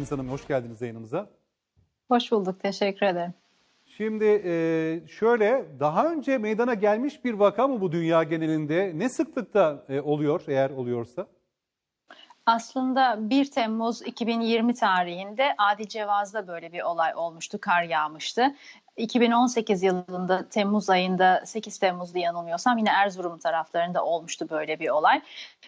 Deniz Hanım hoş geldiniz yayınımıza. Hoş bulduk, teşekkür ederim. Şimdi e, şöyle daha önce meydana gelmiş bir vaka mı bu dünya genelinde? Ne sıklıkta e, oluyor eğer oluyorsa? Aslında 1 Temmuz 2020 tarihinde Adi Cevaz'da böyle bir olay olmuştu, kar yağmıştı. 2018 yılında Temmuz ayında 8 Temmuz'da yanılmıyorsam yine Erzurum taraflarında olmuştu böyle bir olay.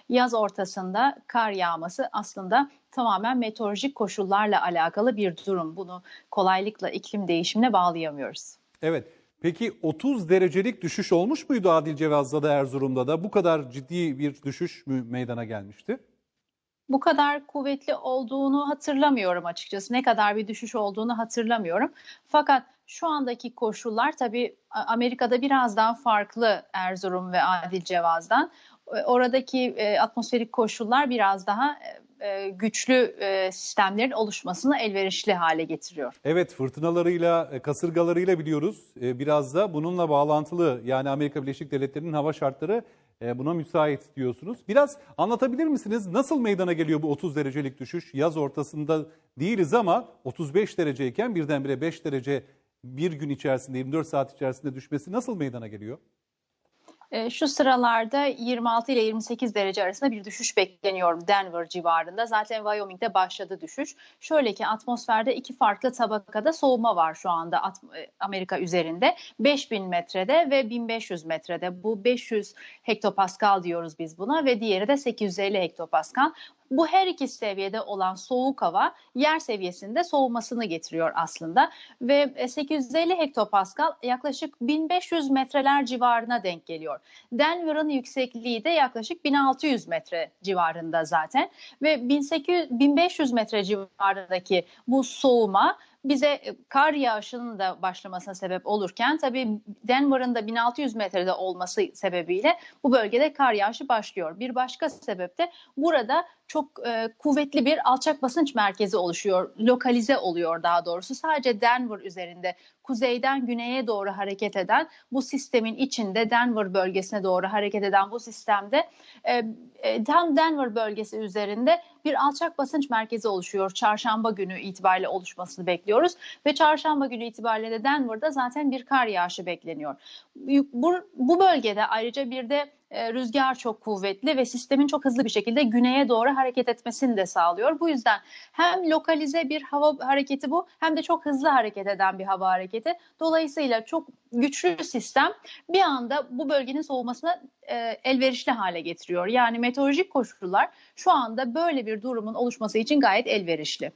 Yaz ortasında kar yağması aslında tamamen meteorolojik koşullarla alakalı bir durum. Bunu kolaylıkla iklim değişimine bağlayamıyoruz. Evet. Peki 30 derecelik düşüş olmuş muydu Adil Cevaz'da da Erzurum'da da? Bu kadar ciddi bir düşüş mü meydana gelmişti? Bu kadar kuvvetli olduğunu hatırlamıyorum açıkçası. Ne kadar bir düşüş olduğunu hatırlamıyorum. Fakat şu andaki koşullar tabii Amerika'da biraz daha farklı Erzurum ve Adil Cevaz'dan. Oradaki e, atmosferik koşullar biraz daha e, güçlü e, sistemlerin oluşmasını elverişli hale getiriyor. Evet fırtınalarıyla, e, kasırgalarıyla biliyoruz. E, biraz da bununla bağlantılı yani Amerika Birleşik Devletleri'nin hava şartları e, buna müsait diyorsunuz. Biraz anlatabilir misiniz? Nasıl meydana geliyor bu 30 derecelik düşüş? Yaz ortasında değiliz ama 35 dereceyken birdenbire 5 derece bir gün içerisinde 24 saat içerisinde düşmesi nasıl meydana geliyor? E, şu sıralarda 26 ile 28 derece arasında bir düşüş bekleniyor Denver civarında. Zaten Wyoming'de başladı düşüş. Şöyle ki atmosferde iki farklı tabakada soğuma var şu anda e, Amerika üzerinde. 5000 metrede ve 1500 metrede. Bu 500 hektopascal diyoruz biz buna ve diğeri de 850 hektopascal. Bu her iki seviyede olan soğuk hava yer seviyesinde soğumasını getiriyor aslında ve 850 e, hektopascal yaklaşık 1500 metreler civarına denk geliyor. Denver'ın yüksekliği de yaklaşık 1600 metre civarında zaten ve 1800 1500 metre civarındaki bu soğuma bize e, kar yağışının da başlamasına sebep olurken tabii Denver'ın da 1600 metrede olması sebebiyle bu bölgede kar yağışı başlıyor. Bir başka sebep de burada çok e, kuvvetli bir alçak basınç merkezi oluşuyor, lokalize oluyor daha doğrusu. Sadece Denver üzerinde kuzeyden güneye doğru hareket eden bu sistemin içinde Denver bölgesine doğru hareket eden bu sistemde e, e, tam Denver bölgesi üzerinde bir alçak basınç merkezi oluşuyor. Çarşamba günü itibariyle oluşmasını bekliyoruz ve çarşamba günü itibariyle de Denver'da zaten bir kar yağışı bekleniyor. Bu, bu bölgede ayrıca bir de e, rüzgar çok kuvvetli ve sistemin çok hızlı bir şekilde güneye doğru hareket etmesini de sağlıyor. Bu yüzden hem lokalize bir hava hareketi bu hem de çok hızlı hareket eden bir hava hareketi. Dolayısıyla çok güçlü sistem bir anda bu bölgenin soğumasına e, elverişli hale getiriyor. Yani meteorolojik koşullar şu anda böyle bir durumun oluşması için gayet elverişli.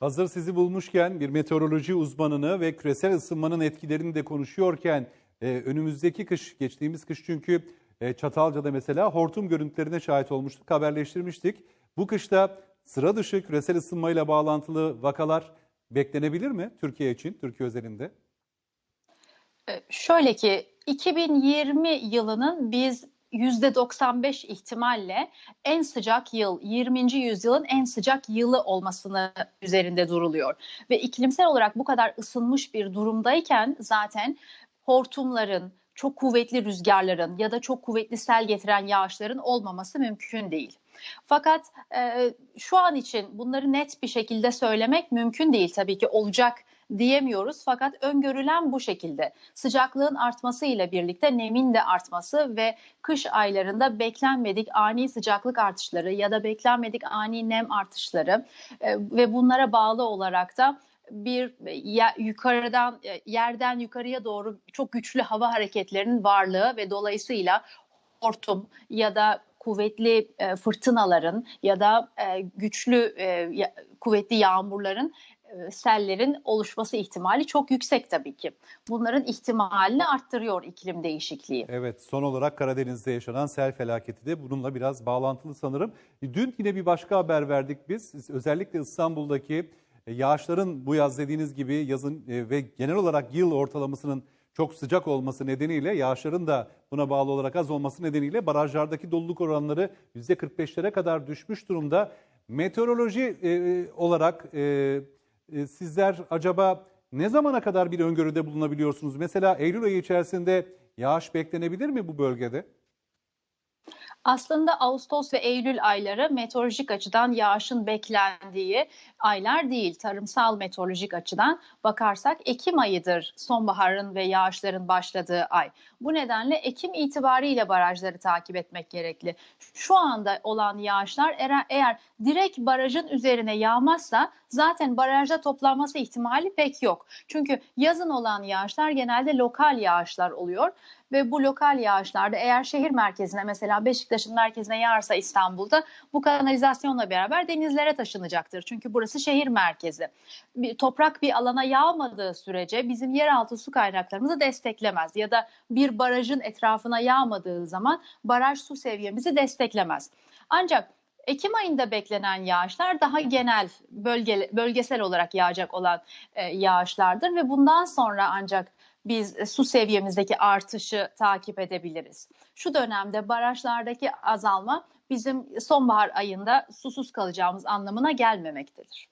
Hazır sizi bulmuşken bir meteoroloji uzmanını ve küresel ısınmanın etkilerini de konuşuyorken e, önümüzdeki kış, geçtiğimiz kış çünkü e, Çatalca'da mesela hortum görüntülerine şahit olmuştuk, haberleştirmiştik. Bu kışta sıra dışı küresel ısınmayla bağlantılı vakalar beklenebilir mi Türkiye için, Türkiye özelinde? E, şöyle ki 2020 yılının biz %95 ihtimalle en sıcak yıl 20. yüzyılın en sıcak yılı olmasını üzerinde duruluyor. Ve iklimsel olarak bu kadar ısınmış bir durumdayken zaten hortumların, çok kuvvetli rüzgarların ya da çok kuvvetli sel getiren yağışların olmaması mümkün değil. Fakat e, şu an için bunları net bir şekilde söylemek mümkün değil tabii ki olacak diyemiyoruz fakat öngörülen bu şekilde. Sıcaklığın artması ile birlikte nemin de artması ve kış aylarında beklenmedik ani sıcaklık artışları ya da beklenmedik ani nem artışları e, ve bunlara bağlı olarak da bir yukarıdan e, yerden yukarıya doğru çok güçlü hava hareketlerinin varlığı ve dolayısıyla hortum ya da kuvvetli e, fırtınaların ya da e, güçlü kuvvetli yağmurların sellerin oluşması ihtimali çok yüksek tabii ki. Bunların ihtimalini arttırıyor iklim değişikliği. Evet son olarak Karadeniz'de yaşanan sel felaketi de bununla biraz bağlantılı sanırım. Dün yine bir başka haber verdik biz. Özellikle İstanbul'daki e, yağışların bu yaz dediğiniz gibi yazın e, ve genel olarak yıl ortalamasının çok sıcak olması nedeniyle yağışların da buna bağlı olarak az olması nedeniyle barajlardaki doluluk oranları %45'lere kadar düşmüş durumda. Meteoroloji e, olarak sizler acaba ne zamana kadar bir öngörüde bulunabiliyorsunuz? Mesela Eylül ayı içerisinde yağış beklenebilir mi bu bölgede? Aslında Ağustos ve Eylül ayları meteorolojik açıdan yağışın beklendiği aylar değil. Tarımsal meteorolojik açıdan bakarsak Ekim ayıdır sonbaharın ve yağışların başladığı ay. Bu nedenle Ekim itibariyle barajları takip etmek gerekli. Şu anda olan yağışlar eğer, direkt barajın üzerine yağmazsa zaten barajda toplanması ihtimali pek yok. Çünkü yazın olan yağışlar genelde lokal yağışlar oluyor ve bu lokal yağışlarda eğer şehir merkezine mesela Beşiktaş'ın merkezine yağarsa İstanbul'da bu kanalizasyonla beraber denizlere taşınacaktır. Çünkü burası şehir merkezi. Bir, toprak bir alana yağmadığı sürece bizim yeraltı su kaynaklarımızı desteklemez ya da bir barajın etrafına yağmadığı zaman baraj su seviyemizi desteklemez. Ancak Ekim ayında beklenen yağışlar daha genel bölge, bölgesel olarak yağacak olan e, yağışlardır ve bundan sonra ancak biz su seviyemizdeki artışı takip edebiliriz. Şu dönemde barajlardaki azalma bizim sonbahar ayında susuz kalacağımız anlamına gelmemektedir.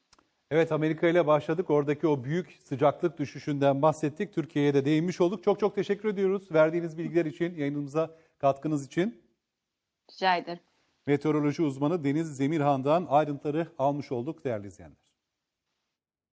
Evet Amerika ile başladık. Oradaki o büyük sıcaklık düşüşünden bahsettik. Türkiye'ye de değinmiş olduk. Çok çok teşekkür ediyoruz verdiğiniz bilgiler için, yayınımıza katkınız için. Rica ederim. Meteoroloji uzmanı Deniz Zemirhan'dan ayrıntıları almış olduk değerli izleyenler.